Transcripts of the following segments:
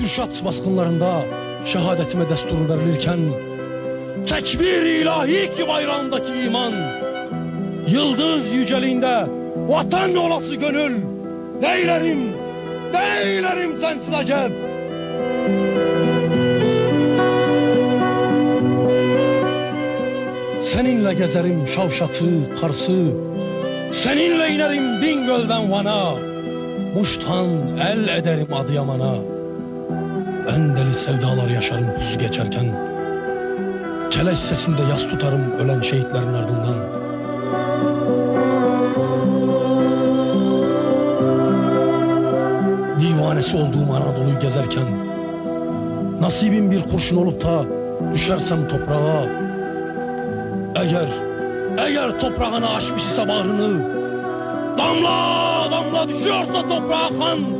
Kürşat baskınlarında şehadetime destur verilirken Tekbir ilahi ki bayrağındaki iman Yıldız yüceliğinde vatan olası gönül Neylerim, neylerim sensiz acep Seninle gezerim Şavşat'ı, Kars'ı Seninle inerim Bingöl'den Van'a Muş'tan el ederim Adıyaman'a En deli sevdalar yaşarım pusu geçerken. Keleş sesinde yas tutarım ölen şehitlerin ardından. Divanesi olduğum Anadolu'yu gezerken Nasibim bir kurşun olup da düşersem toprağa Eğer, eğer toprağına açmış ise bağrını Damla damla düşüyorsa toprağa kan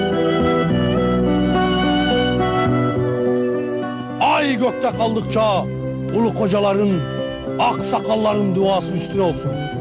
Ay gökte kaldıkça ulu kocaların, ak sakalların duası üstüne olsun.